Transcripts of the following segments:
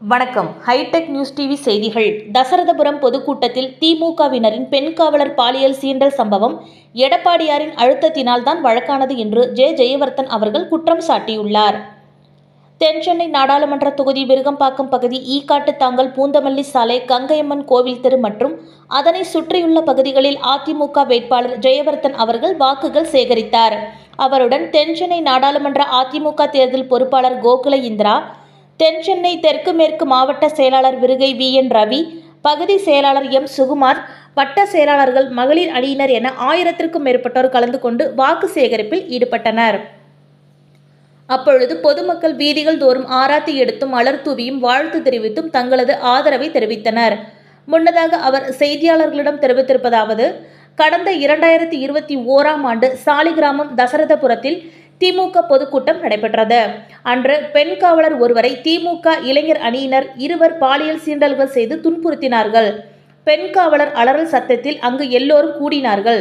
வணக்கம். Hitech news TV செய்திகள். தசரதபுரம் பொதுக்கூட்டத்தில் திமுகவினரின் பெண் காவலர் பாலியல் சீண்டல் சம்பவம் எடப்பாடியாரின் அழுத்தத்தினால் தான் வழக்கானது என்று ஜே. ஜெயவர்தன் அவர்கள் குற்றம் சாட்டியுள்ளார். தென்சென்னை நாடாளுமன்ற தொகுதி விருகம்பாக்கம் பகுதி ஈக்காட்டு தாங்கல் பூந்தமல்லி சாலை கங்கையம்மன் கோவில் தெரு மற்றும் அதனை சுற்றியுள்ள பகுதிகளில் அதிமுக வேட்பாளர் ஜெயவர்தன் அவர்கள் வாக்குகள் சேகரித்தார். அவருடன் தென்சென்னை நாடாளுமன்ற அதிமுக தேர்தல் பொறுப்பாளர் கோகுல இந்திரா தென்சென்னை தெற்கு மேற்கு மாவட்ட செயலாளர் விருகை வி என் ரவி பகுதி செயலாளர் எம் சுகுமார் வட்ட செயலாளர்கள் மகளிர் அணியினர் என ஆயிரத்திற்கும் மேற்பட்டோர் கலந்து கொண்டு வாக்கு சேகரிப்பில் ஈடுபட்டனர். அப்பொழுது பொதுமக்கள் வீதிகள் தோறும் ஆராத்தி எடுத்தும் மலர் தூவியும் வாழ்த்து தெரிவித்தும் தங்களது ஆதரவை தெரிவித்தனர். முன்னதாக அவர் செய்தியாளர்களிடம் தெரிவித்திருப்பதாவது கடந்த இரண்டாயிரத்தி இருபத்தி ஓராம் ஆண்டு சாலிகிராமம் தசரதபுரத்தில் திமுக பொதுக்கூட்டம் நடைபெற்றது. அன்று பெண் காவலர் ஒருவரை திமுக இளைஞர் அணியினர் இருவர் பாலியல் சீண்டல்கள் செய்து துன்புறுத்தினார்கள். பெண் காவலர் அலறல் சத்தத்தில் அங்கு எல்லோரும் கூடினார்கள்.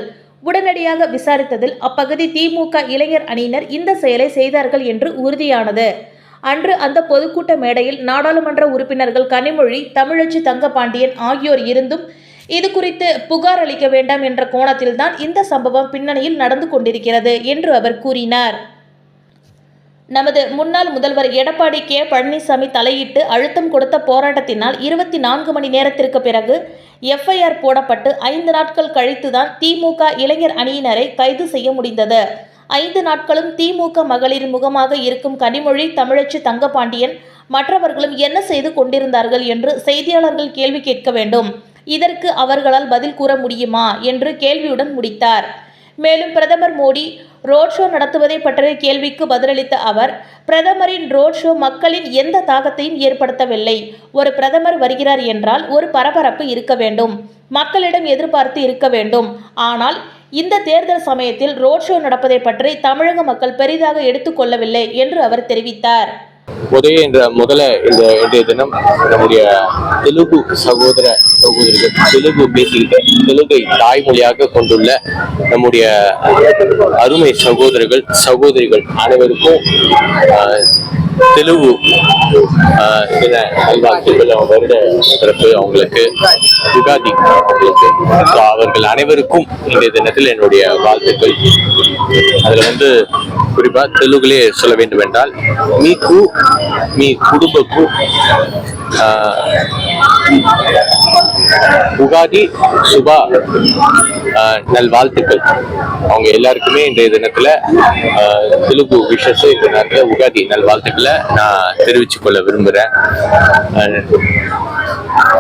உடனடியாக விசாரித்ததில் அப்பகுதி திமுக இளைஞர் அணியினர் இந்த செயலை செய்தார்கள் என்று உறுதியானது. அன்று அந்த பொதுக்கூட்ட மேடையில் நாடாளுமன்ற உறுப்பினர்கள் கனிமொழி தமிழச்சி தங்கபாண்டியன் ஆகியோர் இருந்தும் இது குறித்து புகார் அளிக்க வேண்டாம் என்ற கோணத்தில்தான் இந்த சம்பவம் பின்னணியில் நடந்து கொண்டிருக்கிறது என்று அவர் கூறினார். நமது முன்னாள் முதல்வர் எடப்பாடி கே. பழனிசாமி தலையிட்டு அழுத்தம் கொடுத்த போராட்டத்தினால் இருபத்தி நான்கு மணி நேரத்திற்கு பிறகு எஃப்ஐஆர் போடப்பட்டு ஐந்து நாட்கள் கழித்துதான் திமுக இளைஞர் அணியினரை கைது செய்ய முடிந்தது. ஐந்து நாட்களும் திமுக மகளிரின் முகமாக இருக்கும் கனிமொழி தமிழச்சி தங்கபாண்டியன் மற்றவர்களும் என்ன செய்து கொண்டிருந்தார்கள் என்று செய்தியாளர்கள் கேள்வி கேட்க வேண்டும். இதற்கு அவர்களால் பதில் கூற முடியுமா? என்று கேள்வியுடன் முடித்தார். மேலும் பிரதமர் மோடி ரோட் ஷோ நடத்துவதை பற்றிய கேள்விக்கு பதிலளித்த அவர் பிரதமரின் ரோட் ஷோ மக்களின் எந்த தாக்கத்தையும் ஏற்படுத்தவில்லை. ஒரு பிரதமர் வருகிறார் என்றால் ஒரு பரபரப்பு இருக்க வேண்டும். மக்களிடம் எதிர்பார்த்து இருக்க வேண்டும். ஆனால் இந்த தேர்தல் சமயத்தில் ரோட் ஷோ நடப்பதை பற்றி தமிழக மக்கள் பெரிதாக எடுத்துக்கொள்ளவில்லை என்று அவர் தெரிவித்தார். உதய என்ற முதல இந்த இன்றைய தினம் நம்முடைய தெலுங்கு சகோதர தொகுதிகள் தெலுங்கு பேசிக்கிட்டு தெலுங்கை தாய்மொழியாக கொண்டுள்ள நம்முடைய அருமை சகோதரர்கள் சகோதரிகள் அனைவருக்கும் தெலுங்கு நல்வாழ்த்துக்கள் அவங்க வருட அவங்களுக்கு யுகாதி அவங்களுக்கு. ஸோ அவர்கள் அனைவருக்கும் இந்த தினத்தில் என்னுடைய வாழ்த்துக்கள். அதில் வந்து குறிப்பாக தெலுங்குலே சொல்ல வேண்டும் என்றால் மீக்கு மீ குடும்பக்கு உகாதி சுபா நல்வாழ்த்துக்கள். அவங்க எல்லாருக்குமே இன்றைய தினத்துல தெலுங்கு விஷஸ் இந்த நேரத்துல உகாதி நல்வாழ்த்துக்களை நான் தெரிவிச்சுக்கொள்ள விரும்புகிறேன்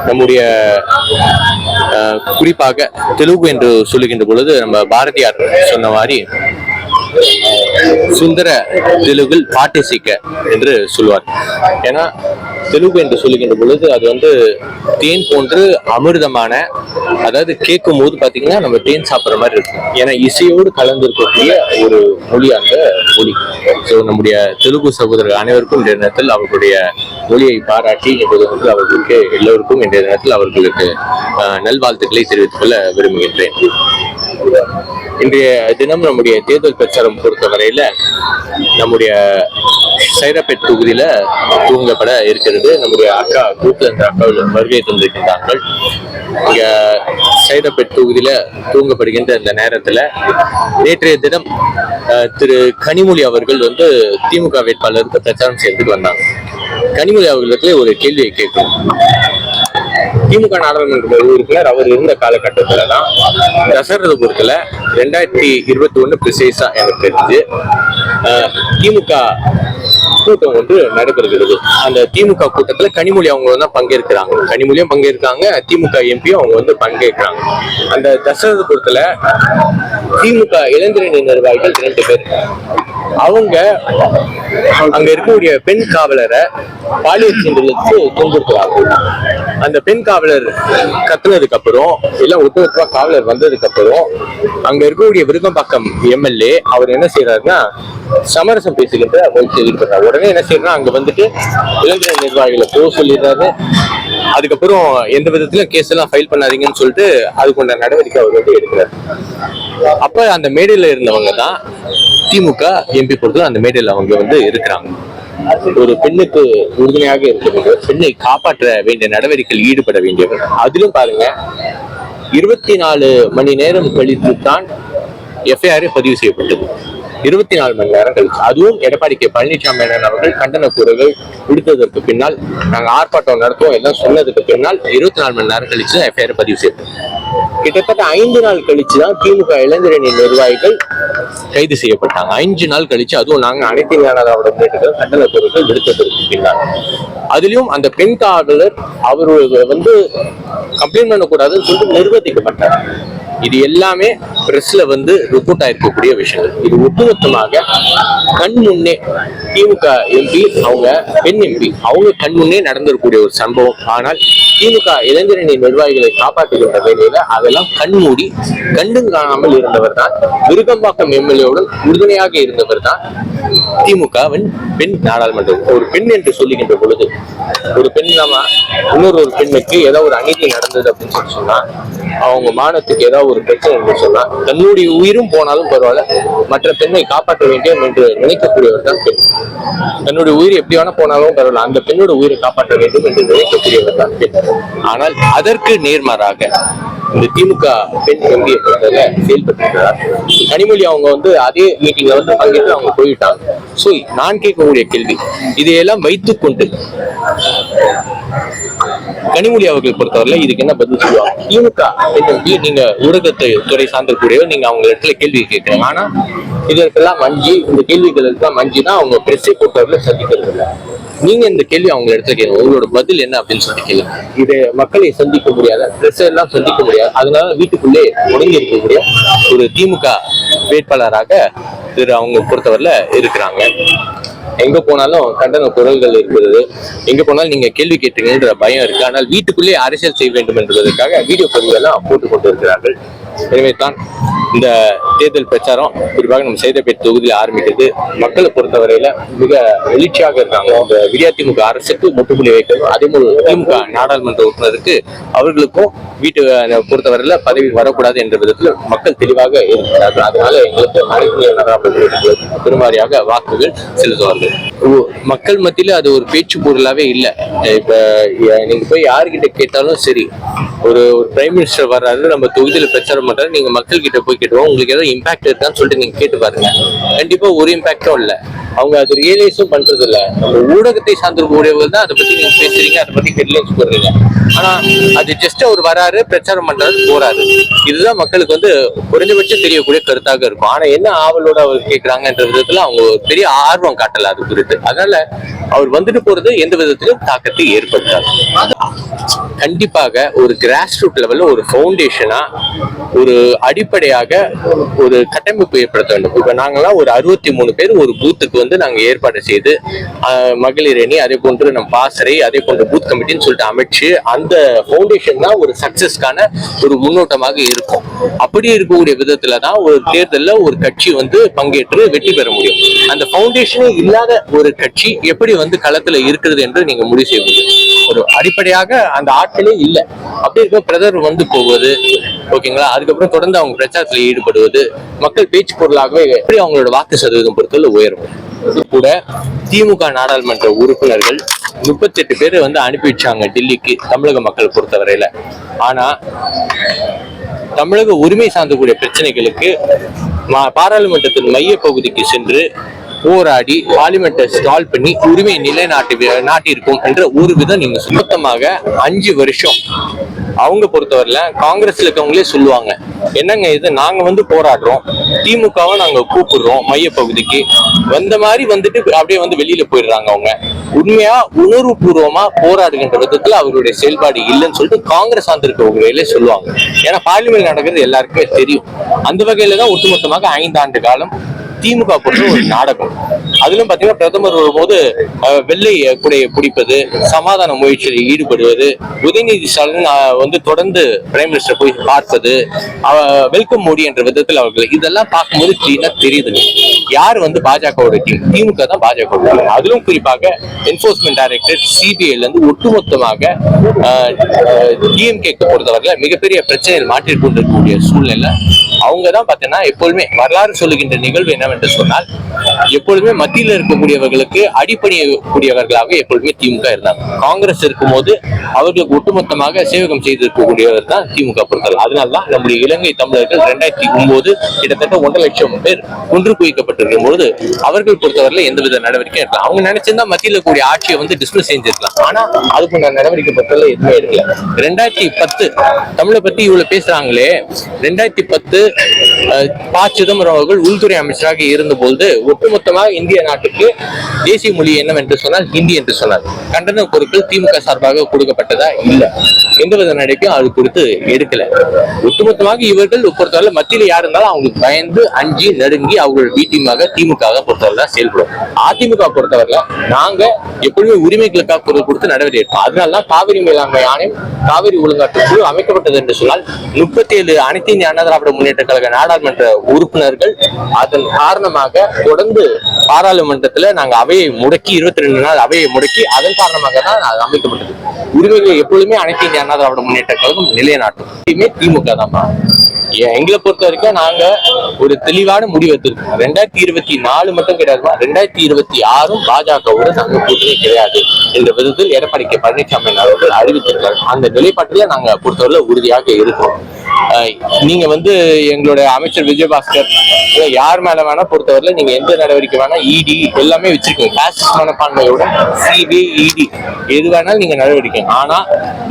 நம்முடைய குறிப்பாக தெலுங்கு என்று சொல்லுகின்ற பொழுது நம்ம பாரதியார் சொன்ன மாதிரி சுந்தர தெலுங்கில் பாட்டிசிக்க என்று சொல்லுவார் ஏன்னா தெலுங்கு என்று சொல்லுகின்ற பொழுது அது வந்து தேன் போன்று அமிர்தமான அதாவது கேட்கும் போது பார்த்தீங்கன்னா நம்ம தேன் சாப்பிட்ற மாதிரி இருக்கும். ஏன்னா இசையோடு கலந்து இருக்கக்கூடிய ஒரு மொழி அந்த மொழி. ஸோ நம்முடைய தெலுங்கு சகோதரர் அனைவருக்கும் இன்றைய நேரத்தில் அவர்களுடைய மொழியை பாராட்டி இப்போது வந்து அவர்களுக்கு எல்லோருக்கும் இன்றைய நேரத்தில் அவர்களுக்கு ஆஹ், நல்வாழ்த்துக்களை தெரிவித்துக் கொள்ள விரும்புகின்றேன். இன்றைய தினம் நம்முடைய தேர்தல் பிரச்சாரம் பொறுத்தவரையில நம்முடைய சைதாப்பேட் தொகுதியில தூங்கப்பட இருக்கிறது. நம்முடைய அக்கா கூட்டுந்த அக்காவில் வருகை தந்திருக்கின்றார்கள். இங்க சைதாப்பேட் தொகுதியில தூங்கப்படுகின்ற இந்த நேரத்துல நேற்றைய தினம் திரு கனிமொழி அவர்கள் வந்து திமுக வேட்பாளருக்கு பிரச்சாரம் செய்யறதுக்கு வந்தாங்க. கனிமொழி அவர்களுக்கு ஒரு கேள்வியை கேட்கும் திமுக நாடாளுமன்ற உறுப்பினர் அவர் இருந்த காலகட்டத்துல தான் தசரதபுரத்துல ரெண்டாயிரத்தி இருபத்தி ஒண்ணு பிரிசைஸா எனக்கு தெரிஞ்சு அஹ், திமுக கூட்டம் வந்து நடைபெறுகிறது. அந்த திமுக கூட்டத்துல கனிமொழி அவங்க தான் பங்கேற்கிறாங்க. கனிமொழியும் பங்கேற்காங்க திமுக எம்பியும் அவங்க வந்து பங்கேற்கிறாங்க. அந்த தசரதபுரத்துல திமுக இளைஞரணி நிர்வாகிகள் இரண்டு பேர். அவங்க அங்க இருக்கக்கூடிய பெண் காவலரை பாலியல் சீண்டலுக்கு துன்புறுத்துறாங்க. அந்த பெண் காவலர் கத்துனதுக்கு அப்புறம் எல்லாம் ஒட்டுமொத்தமா காவலர் வந்ததுக்கு அப்புறம் அங்க இருக்கக்கூடிய விருகம்பாக்கம் எம்எல்ஏ அவர் என்ன செய்யறாருன்னா சமரசம் பேசுகின்ற முயற்சி ஈடுபடுறாரு உடனே என்ன செய்யறாரு அங்க வந்துட்டு இளைஞர் நிர்வாகிகளை போக சொல்லிடுறாரு. அதுக்கப்புறம் எந்த விதத்திலும் கேஸ் எல்லாம் ஃபைல் பண்ணாதீங்கன்னு சொல்லிட்டு அதுக்குண்ட நடவடிக்கை அவர் வந்து எடுக்கிறார். அப்ப அந்த மேடையில இருந்தவங்க தான் திமுக எம்பி பொறுத்து அந்த மேடையில அவங்க வந்து இருக்கிறாங்க. ஒரு பெண்ணுக்கு உறுதுணையாக இருக்க பெண்ணை காப்பாற்ற வேண்டிய நடவடிக்கையில் ஈடுபட வேண்டியவர் அதிலும் பாருங்க இருபத்தி நாலு மணி நேரம் கழித்து தான் எஃப்ஐஆர் பதிவு செய்யப்பட்டது. இருபத்தி நாலு மணி நேரம் கழிச்சு. அதுவும் எடப்பாடி கே. பழனிசாமி அவர்கள் கண்டன கூறுகள் விடுத்ததற்கு பின்னால் நாங்க ஆர்ப்பாட்டம் நடத்துவோம் எல்லாம் சொன்னதுக்கு பின்னால் இருபத்தி நாலு மணி நேரம் கழிச்சு எஃப்ஐஆர் பதிவு செய்யப்பட்டது கிட்டத்தட்ட ஐந்து நாள் கழிச்சு தான் திமுக இளைஞரணி நிர்வாகிகள் கைது செய்யப்பட்டாங்க. அஞ்சு நாள் கழிச்சு அதுவும் நாங்க அனைத்து ஞானதாவோட கேட்டுகள் கண்டன குரல்கள் விடுத்ததற்கு பின்னால். அதுலயும் அந்த பெண் காவலர் அவர் வந்து கம்ப்ளைண்ட் பண்ணக்கூடாதுன்னு சொல்லிட்டு நிர்பந்திக்கப்பட்டார் இது எல்லாமே பிரஸ்ல வந்து ரிப்போர்ட் ஆயிருக்கக்கூடிய விஷயங்கள். இது ஒட்டுமொத்தமாக கண் முன்னே திமுக எம்பி அவங்க பெண் எம்பி அவங்க கண் முன்னே நடந்திருக்கக்கூடிய ஒரு சம்பவம். ஆனால் திமுக இளைஞரணி நிர்வாகிகளை காப்பாற்றுகின்ற வேலையில அதெல்லாம் கண்மூடி கண்டும் காணாமல் இருந்தவர் தான் விருகம்பாக்கம் எம்எல்ஏவுடன் உறுதுணையாக இருந்தவர் தான் திமுகவின் பெண் நாடாளுமன்றம். ஒரு பெண் என்று சொல்லுகின்ற பொழுது ஒரு பெண் நாம இன்னொரு ஒரு பெண்ணுக்கு ஏதோ ஒரு அநீதி நடந்தது அப்படின்னு சொல்லி சொன்னா அவங்க மானத்துக்கு ஏதாவது ஒரு பிரச்சனை என்று சொன்னா தன்னுடைய உயிரும் போனாலும் பரவாயில்ல மற்ற பெண்ணை காப்பாற்ற வேண்டும் என்று நினைக்கக்கூடியவர் தான் பெண். தன்னுடைய உயிர் எப்படி வேணா போனாலும் பரவாயில்ல அந்த பெண்ணோட உயிரை காப்பாற்ற வேண்டும் என்று நினைக்கக்கூடியவர் தான் பெண். ஆனால் அதற்கு நேர்மாறாக இந்த திமுக பெண் எம்பியை பொறுத்தவரை செயல்பட்டிருக்கிறார் கனிமொழி அவங்க வந்து அதே மீட்டிங்ல வந்து பங்கேற்று அவங்க போயிட்டாங்க. சோ நான் கேட்கக்கூடிய கேள்வி இதையெல்லாம் வைத்துக்கொண்டு கனிமொழி அவர்கள் பொறுத்தவரையில இதுக்கு என்ன பதில் சொல்லுவாங்க? திமுக பெண் நீங்க ஊடகத்தை துறை சார்ந்திருக்கூடியவர் நீங்க அவங்க இடத்துல கேள்வி கேட்கறீங்க ஆனா இதற்கெல்லாம் மஞ்சி இந்த கேள்விகளுக்கெல்லாம் மஞ்சி தான் அவங்க பிரச்சனை பொறுத்தவரையில சந்திக்கிறது இல்லை நீங்க இந்த கேள்வி அவங்க இடத்துல கேளுங்க. உங்களோட பதில் என்ன அப்படின்னு சொல்லி கேளுங்க. இது மக்களை சந்திக்க முடியாத பிரஸ் எல்லாம் சந்திக்க முடியாது. அதனால வீட்டுக்குள்ளே ஒடுங்கி இருக்கக்கூடிய ஒரு திமுக வேட்பாளராக திரு அவங்க பொறுத்தவரையில இருக்கிறாங்க. எங்க போனாலும் கண்டன குரல்கள் இருக்கிறது. எங்க போனாலும் நீங்க கேள்வி கேட்டீங்கன்ற பயம் இருக்கு. ஆனால் வீட்டுக்குள்ளே அரசியல் செய்ய வேண்டும் என்பதற்காக வீடியோ பதிவெல்லாம் போட்டுக் கொண்டிருக்கிறார்கள். இருக்கிறார்கள் தான் இந்த தேர்தல் பிரச்சாரம் குறிப்பாக நம்ம செய்தப்பேட் தொகுதியில் ஆரம்பிக்கிறது. மக்களை பொறுத்தவரையில மிக எழுச்சியாக இருக்காங்க. இந்த விடியா திமுக அரசுக்கு முற்றுப்புள்ளி வைக்கணும். அதே போல திமுக நாடாளுமன்ற உறுப்பினருக்கு அவர்களுக்கும் வீட்டு பொறுத்தவரையில பதவி வரக்கூடாது என்ற விதத்தில் மக்கள் தெளிவாக இருக்கிறார்கள். அதனால எங்களுக்கு அனைத்து பெருமாரியாக பெருமாறியாக வாக்குகள் செலுத்துவார்கள். மக்கள் மத்தியில அது ஒரு பேச்சு பொருளாவே இல்லை. இப்ப நீங்க போய் யாருக்கிட்ட கேட்டாலும் சரி ஒரு ஒரு பிரைம் மினிஸ்டர் வர்றாரு நம்ம தொகுதியில பிரச்சாரம் பண்றாரு நீங்க மக்கள் கிட்ட போய் கேட்டுவோம் உங்களுக்கு ஏதோ இம்பாக்ட் இருக்கான்னு சொல்லிட்டு நீங்க கேட்டு பாருங்க. கண்டிப்பா ஒரு இம்பாக்டும் இல்லை. அவங்க அது ரியலைஸும் பண்றது இல்ல. நம்ம ஊடகத்தை சார்ந்திருக்கக்கூடியவர்கள் தான் அதை பத்தி நீங்க பேசுறீங்க. அதை பத்தி ஹெட்லைன்ஸ் போடுறீங்க. ஆனா அது ஜஸ்ட் அவர் வராரு பிரச்சாரம் பண்றாரு போறாரு. இதுதான் மக்களுக்கு வந்து குறைஞ்சபட்சம் தெரியக்கூடிய கருத்தாக இருக்கும். ஆனா என்ன ஆவலோட அவர் கேட்கிறாங்கன்ற விதத்துல அவங்க பெரிய ஆர்வம் காட்டல அது குறித்து. அதனால அவர் வந்துட்டு போறது எந்த விதத்திலும் தாக்கத்தை ஏற்படுத்தாது. கண்டிப்பாக ஒரு கிராஸ் ரூட் லெவலில் ஒரு ஃபவுண்டேஷனாக ஒரு அடிப்படையாக ஒரு கட்டமைப்பு ஏற்படுத்த வேண்டும். இப்போ நாங்களாம் ஒரு அறுபத்தி மூணு பேர் ஒரு பூத்துக்கு வந்து நாங்கள் ஏற்பாடு செய்து மகளிர் அணி அதே போன்று நம் பாசறை அதே போன்று பூத் கமிட்டின்னு சொல்லிட்டு அமைச்சு அந்த ஃபவுண்டேஷன் தான் ஒரு சக்சஸ்க்கான ஒரு முன்னோட்டமாக இருக்கும். அப்படி இருக்கக்கூடிய விதத்தில் தான் ஒரு தேர்தலில் ஒரு கட்சி வந்து பங்கேற்று வெற்றி பெற முடியும். அந்த ஃபவுண்டேஷனே இல்லாத ஒரு கட்சி எப்படி வந்து களத்தில் இருக்கிறது என்று நீங்கள் முடிவு செய்ய முடியும். ஒரு அடிப்படையாக அந்த ஆட்களே இல்லை. அப்படி இருக்க பிரதர் வந்து போவது ஓகேங்களா? அதுக்கப்புறம் தொடர்ந்து அவங்க பிரச்சாரத்தில் ஈடுபடுவது மக்கள் பேச்சு பொருளாகவே எப்படி அவங்களோட வாக்கு சதவீதம் பொறுத்தவரை உயரும். இது கூட திமுக நாடாளுமன்ற உறுப்பினர்கள் முப்பத்தெட்டு பேர் வந்து அனுப்பி வச்சாங்க டெல்லிக்கு தமிழக மக்கள் பொறுத்தவரையில. ஆனா தமிழக உரிமை சார்ந்தக்கூடிய பிரச்சனைகளுக்கு மா- பாராளுமன்றத்தின் மைய பகுதிக்கு சென்று போராடி பார்லிமெண்ட்டை ஸ்டால் பண்ணி உரிமை நிலைநாட்டி நாட்டியிருக்கும் என்ற ஒரு விதம் நீங்க சுத்தமாக அஞ்சு வருஷம். அவங்க பொறுத்தவரையில காங்கிரஸ்ல இருக்கவங்களே சொல்லுவாங்க. என்னங்க இது? நாங்க வந்து போராடுறோம். திமுகவை நாங்க கூப்பிடுறோம் மையப்பகுதிக்கு. வந்த மாதிரி வந்துட்டு அப்படியே வந்து வெளியில போயிடுறாங்க அவங்க. உண்மையா உணர்வு பூர்வமா போராடுகின்ற விதத்துல அவர்களுடைய செயல்பாடு இல்லைன்னு சொல்லிட்டு காங்கிரஸ் சார்ந்திருக்கவங்களே சொல்லுவாங்க. ஏன்னா பார்லிமெண்ட் நடக்கிறது எல்லாருக்குமே தெரியும். அந்த வகையில தான் ஒட்டுமொத்தமாக ஐந்து ஆண்டு காலம் திமுக போட்டு ஒரு நாடகம். அதிலும் பாத்தீங்கன்னா பிரதமர் வரும்போது வெள்ளை குடையை பிடிப்பது சமாதான முயற்சியில் ஈடுபடுவது உதயநிதி ஸ்டாலின் வந்து தொடர்ந்து பிரைம் மினிஸ்டர் போய் பார்ப்பது வெல்கம் மோடி என்ற விதத்தில் அவர்கள் இதெல்லாம் பார்க்கும்போது கிளீனா தெரியுது யார் வந்து பாஜகவோட டீம் திமுக தான் பாஜக அதிலும் குறிப்பாக என்போர்ஸ்மெண்ட் டைரக்டர் சிபிஐல இருந்து ஒட்டுமொத்தமாக டிஎம்கேக்கு பொறுத்தவரையில மிகப்பெரிய பிரச்சனையில் மாற்றிக் கொண்டிருக்கக்கூடிய சூழ்நிலை. அவங்க தான் பார்த்தீங்கன்னா எப்பொழுதுமே வரலாறு சொல்லுகின்ற நிகழ்வு என்னவென்று சொன்னால் எப்பொழுதுமே மத்தியில் இருக்கக்கூடியவர்களுக்கு அடிப்படையக்கூடியவர்களாக எப்பொழுதுமே திமுக இருந்தாங்க. காங்கிரஸ் இருக்கும்போது அவர்களுக்கு ஒட்டுமொத்தமாக சேவகம் செய்திருக்கக்கூடியவர் தான் திமுக பொறுத்தவரை. அதனால தான் நம்முடைய இலங்கை தமிழர்கள் ரெண்டாயிரத்தி ஒன்பது கிட்டத்தட்ட ஒன்றரை லட்சம் பேர் ஒன்று குவிக்கப்பட்டிருக்கும் பொழுது அவர்கள் பொறுத்தவரையில் எந்தவித நடவடிக்கையும் இருக்கலாம் அவங்க நினைச்சிருந்தா மத்தியில் கூடிய ஆட்சியை வந்து டிஸ்மிஸ் செஞ்சிருக்கலாம். ஆனா நான் நடவடிக்கை பொறுத்தவரை எதுவுமே எடுக்கல. ரெண்டாயிரத்தி பத்து தமிழை பத்தி இவ்வளவு பேசுறாங்களே. ரெண்டாயிரத்தி பத்து ப. சிதம்பரம் அவர்கள் உள்துறை அமைச்சராக இருந்தபோது ஒட்டுமொத்தமாக இந்திய நாட்டுக்கு தேசிய மொழி என்னவென்று சொன்னால் ஹிந்தி என்று சொன்னார். கண்டன பொருட்கள் திமுக சார்பாக கொடுக்கப்பட்டதா? இல்ல. எந்தவித நடவடிக்கையும் அது குறித்து எடுக்கல. ஒட்டுமொத்தமாக இவர்கள் பொறுத்தவரை மத்தியில் யார் இருந்தாலும் அவங்களுக்கு பயந்து அஞ்சு நடுங்கி அவர்கள் வீட்டியமாக திமுக பொறுத்தவரை செயல்படும். அதிமுக பொறுத்தவரை நாங்க எப்பொழுதுமே உரிமைகளுக்காக குரல் கொடுத்து நடவடிக்கை எடுப்போம். அதனாலதான் காவிரி மேலாண்மை ஆணையம் காவிரி ஒழுங்காற்று குழு அமைக்கப்பட்டது என்று சொன்னால் முப்பத்தி ஏழு அனைத்து இந்திய அண்ணா திராவிட முன்னேற்ற கழக நாடாளுமன்ற உறுப்பினர்கள் அதன் காரணமாக தொடர்ந்து பாராளுமன்றத்துல நாங்க அவையை முடக்கி இருபத்தி ரெண்டு நாள் அவையை முடக்கி அதன் காரணமாக தான் அது அமைக்கப்பட்டது. உரிமைகளை எப்பொழுதுமே அனைத்து இந்திய அண்ணா திராவிட முன்னேற்ற கழகம் நிலைநாட்டும். எப்பயுமே திமுக தான் எங்களை பொறுத்த வரைக்கும் நாங்க ஒரு தெளிவான முடிவு எடுத்திருக்காங்க. ரெண்டாயிரத்தி இருபத்தி நாலு மட்டும் கிடையாதுமா? ரெண்டாயிரத்தி இருபத்தி ஆறும் பாஜகவோட நாங்க கூட்டணி கிடையாது என்ற விதத்தில் எடப்பாடி கே பழனிசாமி அவர்கள் அறிவித்திருக்காரு. அந்த நிலைப்பாட்டில நாங்க பொறுத்தவரை உறுதியாக இருக்கோம் நீங்க வந்து எங்களுடைய அமைச்சர் விஜயபாஸ்கர் யார் மேல வேணா பொறுத்தவரையில நீங்க எந்த நடவடிக்கை வேணா இடி எல்லாமே வச்சிருக்கீங்க. பாசிஸ்ட் மனப்பான்மையோட சிபிஐ இடி எது வேணாலும் நீங்க நடவடிக்கை. ஆனா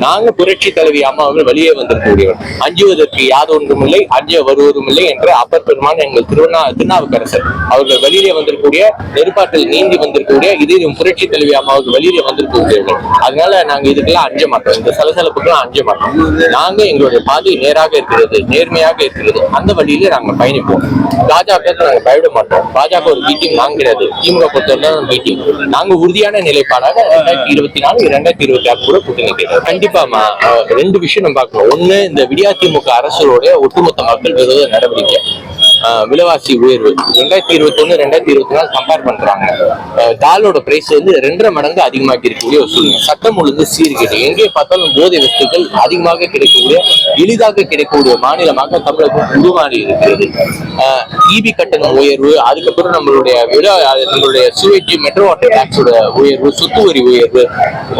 நாங்க புரட்சி தலைவி அம்மா அவர்கள் வெளியே வந்திருக்கக்கூடியவர். அஞ்சுவதற்கு யாதொன்றும் இல்லை அஞ்ச வருவதும் இல்லை என்ற அப்பர் பெருமான் எங்கள் திருவண்ணா திருநாவுக்கரசர். அவர்கள் வெளியிலே வந்திருக்கக்கூடிய நெருப்பாட்டில் நீந்தி வந்திருக்கக்கூடிய இது புரட்சி தலைவி அம்மாவுக்கு வெளியிலே வந்திருக்கக்கூடியவர்கள். அதனால நாங்க இதுக்கெல்லாம் அஞ்ச மாட்டோம் இந்த சலசலப்புக்கெல்லாம் அஞ்ச மாட்டோம் நாங்க எங்களுடைய பாதை நேராக இருக்கிறது நேர்மையாக இருக்கிறது. அந்த வழியில நாங்க பயணிப்போம். பாஜக நாங்க பயப்பட மாட்டோம். பாஜக ஒரு மீட்டிங் வாங்கிறது திமுக பொறுத்தவரை மீட்டிங். நாங்க உறுதியான நிலைப்பாடாக ரெண்டாயிரத்தி இருபத்தி நாலு இரண்டாயிரத்தி இருபத்தி ஆறு கூட கூட்டணி கிடையாது கண்டிப்பாமா ரெண்டு விஷயம் நம்ம பார்க்கணும். ஒண்ணு இந்த விடியா திமுக அரசுடைய ஒட்டுமொத்த மக்கள் விரோத நடவடிக்கை. விலைவாசி உயர்வு. ரெண்டாயிரத்தி இருபத்தி ஒன்று ரெண்டாயிரத்தி இருபத்தி நாலு கம்பேர் பண்றாங்க டாலோட பிரைஸ் வந்து ரெண்டரை மடங்கு அதிகமாக்கி இருக்கக்கூடிய ஒரு சூழ்நிலை. சட்டம் ஒழுங்கு சீர்கேடு. எங்கே பார்த்தாலும் போதை வஸ்துக்கள் அதிகமாக கிடைக்கக்கூடிய எளிதாக கிடைக்கக்கூடிய மாநிலமாக தமிழகம் உருமாறி இருக்கிறது. இபி கட்டண உயர்வு அதுக்கப்புறம் நம்மளுடைய விட நம்மளுடைய சுவேஜி மெட்ரோ வாட்டர் டேக்ஸோட உயர்வு சொத்து வரி உயர்வு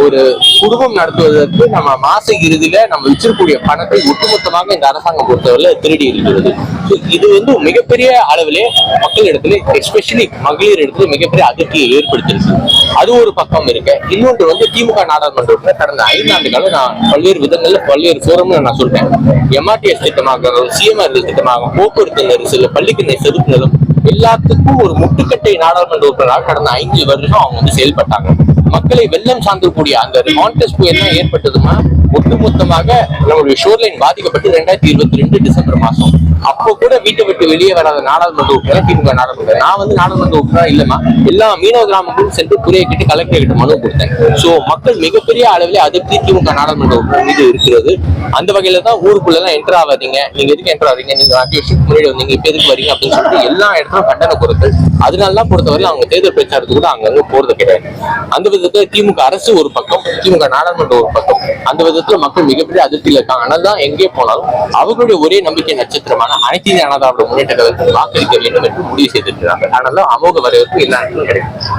ஒரு குடும்பம் நடத்துவதற்கு நம்ம மாச இறுதியில நம்ம வச்சிருக்கக்கூடிய பணத்தை ஒட்டுமொத்தமாக இந்த அரசாங்கம் பொறுத்தவரை திருடி இருக்கிறது. இது வந்து மிகப்பெரிய அளவிலே மக்கள் இடத்துல எஸ்பெஷலி மகளிர் இடத்துல மிகப்பெரிய அதிர்ச்சியை ஏற்படுத்திருக்கு அது ஒரு பக்கம் இருக்கு. இன்னொன்று வந்து திமுக நாடாளுமன்ற உறுப்பினர் கடந்த ஐந்து காலம் நான் பல்வேறு விதங்கள்ல பல்வேறு ஃபோரம்ல நான் சொல்றேன் எம்ஆர்டிஎஸ் திட்டமாக சிஎம்ஆர் திட்டமாக போக்குவரத்து நெரிசல் பள்ளிக்கு செதுக்கு நிலம் எல்லாத்துக்கும் ஒரு முட்டுக்கட்டை நாடாளுமன்ற உறுப்பினராக கடந்த ஐந்து வருஷம் அவங்க வந்து செயல்பட்டாங்க. மக்களை வெள்ளம் சார்ந்திருக்கூடிய அந்த கான்டெஸ்ட் புயல் என்ன ஏற்பட்டதுன்னா ஒட்டுமொத்தமாக நம்மளுடைய ஷோர்லைன் பாதிக்கப்பட்டு ரெண்டாயிரத்தி இருபத்தி ரெண்டு டிசம்பர் மாசம். அப்போ கூட வீட்டை விட்டு வெளியே வராத நாடாளுமன்ற உறுப்பினர் திமுக நாடாளுமன்ற. நான் வந்து நாடாளுமன்ற உறுப்பினர் இல்லமா எல்லா மீனவ கிராமங்களும் சென்று குறையை கிட்ட கலெக்டர் கிட்ட மனு கொடுத்தேன். சோ மக்கள் மிகப்பெரிய அளவில் அதிருப்தி திமுக நாடாளுமன்ற உறுப்பினர் மீது இருக்கிறது. அந்த வகையில தான் ஊருக்குள்ள எல்லாம் என்டர் ஆகாதீங்க. நீங்க எதுக்கு என்டர் ஆறீங்க நீங்க அஞ்சு வருஷத்துக்கு முன்னாடி வந்தீங்க இப்ப எதுக்கு வரீங்க அப்படின்னு சொல்லிட்டு எல்லா இடத்துலும் கண்டன குரல்கள். அதனால தான் பொறுத்தவரை அவங்க தேர்தல் பிரச்சாரத்துக்கு கூட அங்கங்க போறது கிடையாது. அந்த விதத்துல திமுக அரசு ஒரு பக்கம் திமுக நாடாளுமன்ற ஒரு பக்கம். அந்த விதத்துல மக்கள் மிகப்பெரிய அதிருப்தியில் இருக்காங்க. ஆனால் தான் எங்கே போனாலும் அவர்களுடைய ஒரே நம்பிக்கை நட்சத்திரமான அனைத்து இந்திய அண்ணா திராவிட வாக்களிக்க வேண்டும் என்று முடிவு செய்திருக்கிறாங்க. அதனால அமோக வரவேற்பு எல்லா இடத்திலும் கிடைக்கும்.